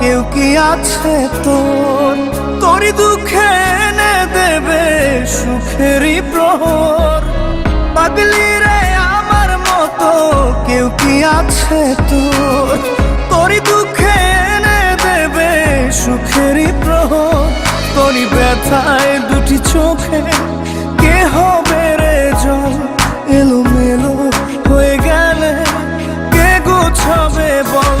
কেউ কি আছে তোর? তোরই দুঃখে এনে দেবে সুখেরই প্রহর। পাগলি রে আমার মতো কেউ কি আছে তোর? তোরই দুঃখে এনে দেবে সুখেরই প্রহর। তোরই ব্যথায় দুটি চোখে কে হবে রে জল? এলোমেলো হয়ে গেলে কে গোছাবে বল?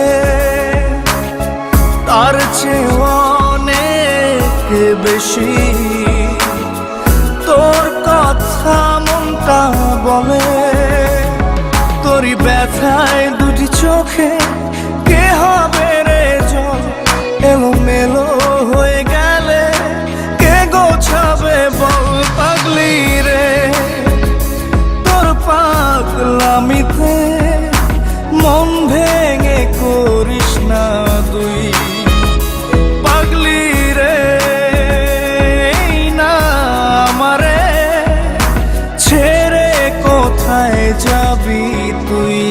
তার চেয়ে অনেক বেশি। তোর কথা মনটা বলে, তোরই ব্যথায় দুটি চোখে কে হবে রে জল? এলো মেলো হয়ে গেলে কে গোছাবে বল পাগলি রে? তোর পাগলামিতে মন ভেঙে করিস যাবি তুই?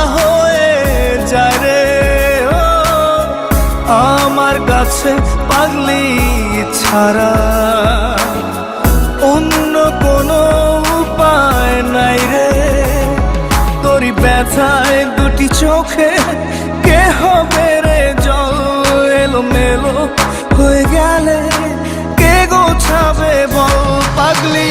ছাড়া অন্য কোনো উপায় নাই রে। তোর ব্যথায় দুটি চোখে কে হবে রে? জল এলো মেলো হয়ে গেলে কে গোছাবে বল? পাগলি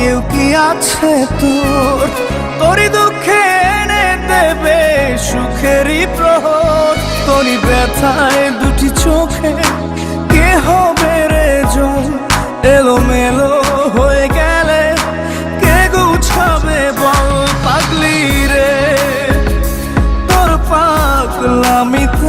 কেউ কি আছে তোর? তোরই দুঃখে এনে দেবে সুখেরই প্রহর। তোরই ব্যথায় দুটি চোখে কে হবে রে জল এলোমেলো হয়ে গেলে কে গুছাবে বল পাগলি রে? তোর পাগলামিতে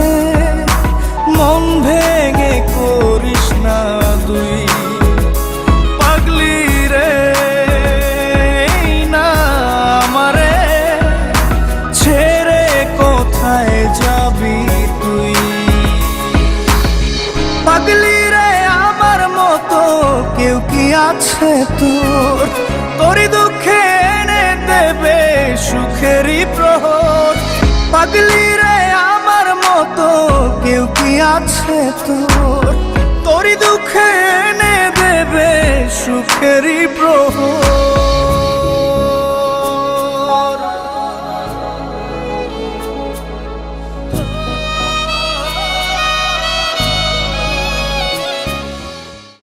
আছে তোর, তোরই দুঃখে এনে দেবে সুখেরই প্রহর। পাগলি রে, আমার মতো কেউ কি আছে তোর? তোরই দুঃখে এনে দেবে সুখেরই প্রহর।